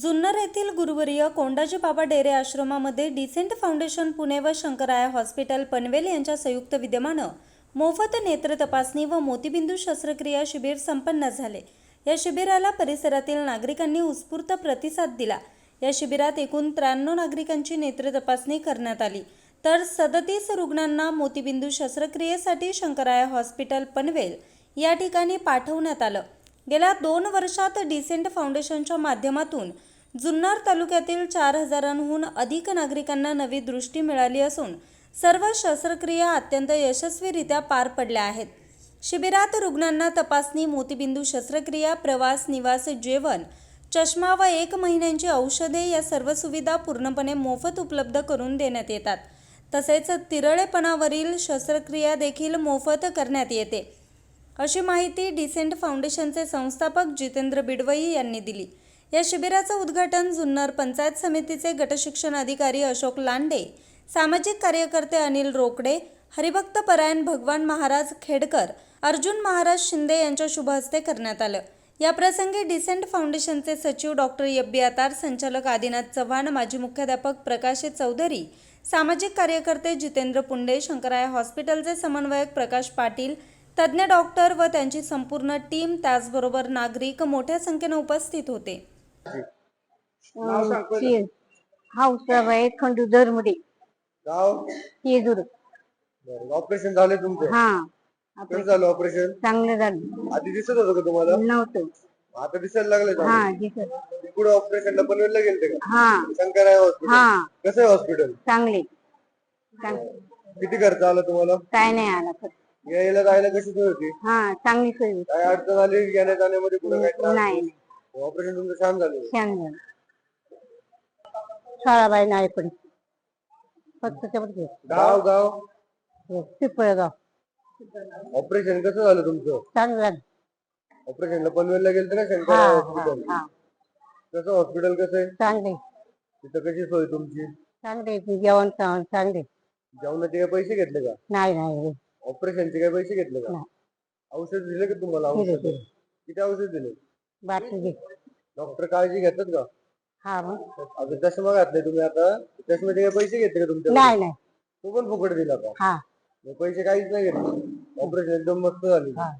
जुन्नर येथील गुरुवर्य कोंडाजी बाबा डेरे आश्रमामध्ये डिसेंट फाउंडेशन पुणे व शंकराया हॉस्पिटल पनवेल यांच्या संयुक्त विद्यमानं मोफत नेत्र तपासणी व मोतीबिंदू शस्त्रक्रिया शिबिर संपन्न झाले. या शिबिराला परिसरातील नागरिकांनी उत्स्फूर्त प्रतिसाद दिला. या शिबिरात एकूण त्र्याण्णव नागरिकांची नेत्र तपासणी करण्यात आली. तर सदतीस रुग्णांना मोतीबिंदू शस्त्रक्रियेसाठी शंकराया हॉस्पिटल पनवेल या ठिकाणी पाठवण्यात आलं. गेल्या दोन वर्षात डिसेंट फाउंडेशनच्या माध्यमातून जुन्नर तालुक्यातील चार हजारांहून अधिक नागरिकांना नवी दृष्टी मिळाली असून सर्व शस्त्रक्रिया अत्यंत यशस्वीरित्या पार पडल्या आहेत. शिबिरात रुग्णांना तपासणी मोतीबिंदू शस्त्रक्रिया प्रवास निवास जेवण चष्मा व एक महिन्यांची औषधे या सर्व सुविधा पूर्णपणे मोफत उपलब्ध करून देण्यात येतात. तसेच तिरळेपणावरील शस्त्रक्रिया देखील मोफत करण्यात येते. अशी माहिती डिसेंट फाउंडेशनचे संस्थापक जितेंद्र बिडवई यांनी दिली. या शिबिराचं उद्घाटन जुन्नर पंचायत समितीचे गटशिक्षण अधिकारी अशोक लांडे सामाजिक कार्यकर्ते अनिल रोकडे हरिभक्त परायण भगवान महाराज खेडकर अर्जुन महाराज शिंदे यांच्या शुभहस्ते करण्यात आलं. याप्रसंगी डिसेंट फाउंडेशनचे सचिव डॉक्टर यब्बी आतार संचालक आदिनाथ चव्हाण माजी मुख्याध्यापक प्रकाश चौधरी सामाजिक कार्यकर्ते जितेंद्र पुंडे शंकराय हॉस्पिटलचे समन्वयक प्रकाश पाटील तज्ज्ञ डॉक्टर व त्यांची संपूर्ण टीम त्याचबरोबर नागरिक मोठ्या संख्येनं उपस्थित होते. हाऊसबाई खंडू दरमुडे. गाव? येजूर ऑपरेशन झाले तुमचं? हा. कसं झालं ऑपरेशन चांगलं झालं. आधी दिसत होतं का तुम्हाला? नव्हतं. आता दिसायला लागले हा दिसत. पुढे ऑपरेशनला पनवेलला गेलते का? हा. शंकराय हॉस्पिटल हा. कसं आहे हॉस्पिटल चांगले. चांग- किती खर्च आला तुम्हाला? काय नाही आला खर्च. यायला जायला कशी सोय होती? हा चांगली सोय होती. काय अडचण आली? येण्या जाण्यामध्ये पुढे काय त्रास नाही. नाही ऑपरेशन तुमचं छान झालं. छान झालं. शाळाबाई नाही पण. फक्त गाव गाव. पिपळगाव. ऑपरेशन कसं झालं तुमचं? चांगलं झालं. ऑपरेशनला पनवेलला गेलते ना शंकराय हा हॉस्पिटल हा कसं हॉस्पिटल कसं आहे? चांगले तिथं कशी सोय तुमची? चांगले जेवण खावण चांगले जेवणाचे काय पैसे घेतले का? नाही नाही ऑपरेशनचे काय पैसे घेतले का? नाही. औषध दिले का तुम्हाला दिले, औषध? दिले. किती औषध दिले? बाटली घे डॉक्टर काळजी घेतात का? हा मग. आता चष्मा घातले तुम्ही आता. चष्म्याचे काय पैसे घेतले का तुमच्या नाही नाही. तो पण फुकट दिला का? हा. मग पैसे काहीच नाही घेतले. ऑपरेशन एकदम मस्त झाली. हा.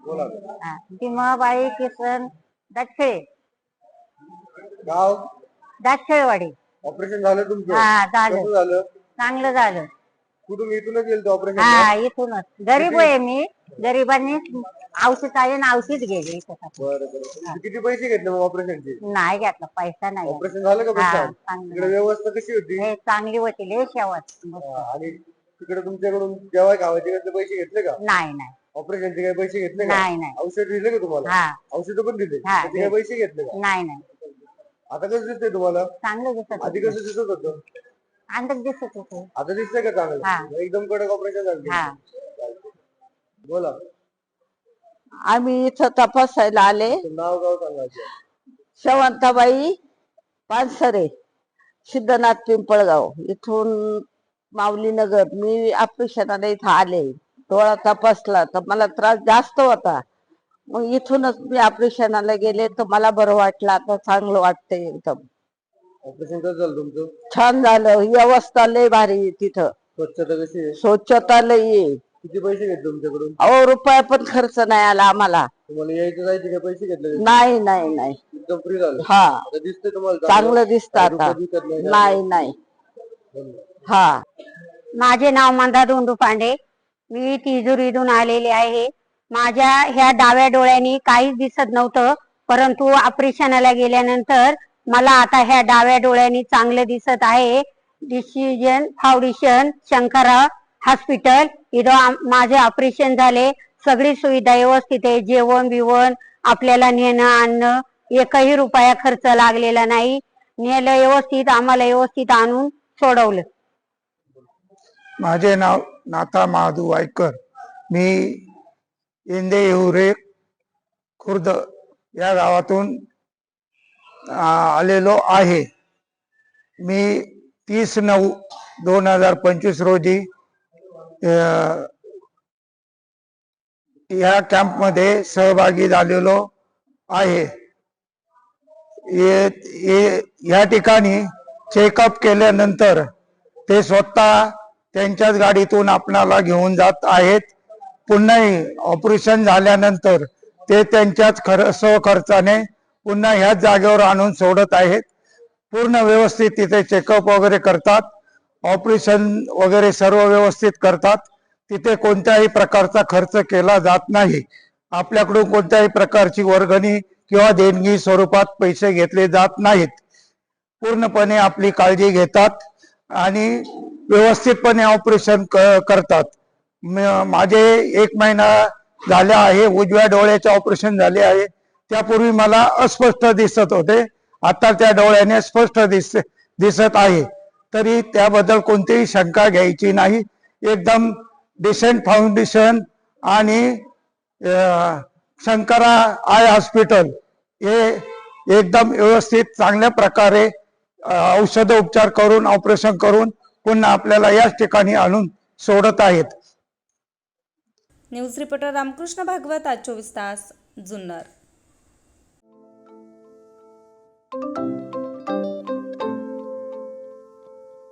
बोला. हा. भीमाबाई किसन दातखेळे गाव? दातखेळवाडी ऑपरेशन झालं तुमचं? हा झालं. कसं झालं? चांगलं झालं. कुठून इथूनच गेलं ऑपरेशन? हा इथूनच. गरीब आहे मी. गरिबांनी औषध आहे ना औषध गेले बरं बरं. किती पैसे घेतले मग ऑपरेशनचे? नाही घेतला पैसा नाही. ऑपरेशन झालं का हा पैसा चांगलं. तिकडे व्यवस्था कशी होती? हे चांगली होती लय शेवट. हा, आणि तिकडे तुमच्याकडून खावायचे कसले पैसे घेतले का? नाही नाही. ऑपरेशनचे काही पैसे घेतले का? नाही नाही. औषध दिले का तुम्हाला? हा. औषध पण दिले. हा, त्याचे काही पैसे घेतले का? नाही नाही. आता कसं दिसतंय तुम्हाला? चांगलं दिसत आधी होतं. कसं दिसत होतं? अंदाज दिसत होत. आता दिसतंय का हा. चांगलं एकदम कडक ऑपरेशन झालं. बोला. आम्ही इथं तपासायला आले. तुमचं नाव गाव सांगायचं शवंताबाई पानसरे सिद्धनाथ पिंपळगाव. इथून माऊलीनगर मी ऑपरेशनाला इथं आले. डोळा तपासला. तर मला त्रास जास्त होता. मग इथूनच मी ऑपरेशनाला गेले. तर मला बरं वाटलं. आता चांगलं वाटतंय एकदम. ऑपरेशन कसं झालं तुमचं? छान झालं. व्यवस्था लय भारी आहे तिथं. स्वच्छता कशी आहे? स्वच्छता लय आहे. किती पैसे घेतले तुमच्याकडून? अहो रुपया पण खर्च नाही आला आम्हाला. तुम्हाला यायचे जायचे काही पैसे घेतले का? नाही नाही नाही. एकदम फ्री झालं. हा. आता दिसतंय तुम्हाला चांगलं. दिसतं आता. विकत नाही. नाही नाही. धन्यवाद. हा. माझे नाव मंदा धोंडू पांडे. मी तिजुरीतून आलेले आहे. माझ्या ह्या डाव्या डोळ्यांनी काहीच दिसत नव्हतं परंतु ऑपरेशनाला गेल्यानंतर मला आता ह्या डाव्या डोळ्यांनी चांगलं दिसत आहे. डिसिजन फाउंडेशन शंकरा हॉस्पिटल इथं माझे ऑपरेशन झाले. सगळी सुविधा व्यवस्थित आहे. जेवण बिवण आपल्याला नेणं आणणं एकही रुपया खर्च लागलेला नाही. नेलं व्यवस्थित आम्हाला व्यवस्थित आणून सोडवलं. माझे नाव नाथा महादू वायकर. मी इंदे येऊरे खुर्द या गावातून आलेलो आहे. मी तीस नऊ दोन हजार पंचवीस रोजी या कॅम्पमध्ये सहभागी झालेलो आहे. ये- या ठिकाणी चेकअप केल्यानंतर ते स्वतः त्यांच्याच गाडीतून आपणाला घेऊन जात आहेत. पुन्हाही ऑपरेशन झाल्यानंतर ते त्यांच्याच खर स्वखर्चाने पुन्हा ह्याच जागेवर आणून सोडत आहेत. पूर्ण व्यवस्थित तिथे चेकअप वगैरे करतात. ऑपरेशन वगैरे सर्व व्यवस्थित करतात. तिथे कोणत्याही प्रकारचा खर्च केला जात नाही. आपल्याकडून कोणत्याही प्रकारची वर्गणी किंवा देणगी स्वरूपात पैसे घेतले जात नाहीत. पूर्णपणे आपली काळजी घेतात आणि व्यवस्थितपणे ऑपरेशन करतात. म- माझे एक महिना झाला आहे उजव्या डोळ्याचे ऑपरेशन झाले आहे. त्यापूर्वी मला अस्पष्ट दिसत होते. आता त्या डोळ्याने स्पष्ट दिस दिसत आहे. तरी त्याबद्दल कोणतीही शंका घ्यायची नाही. एकदम डिसेंट फाउंडेशन आणि शंकरा आय हॉस्पिटल हे एकदम व्यवस्थित चांगल्या प्रकारे औषध उपचार करून ऑपरेशन करून पुन्हा आपल्याला याच ठिकाणी आणून सोडत आहेत. न्यूज रिपोर्टर रामकृष्ण भागवत आज चोवीस तास जुन्नर.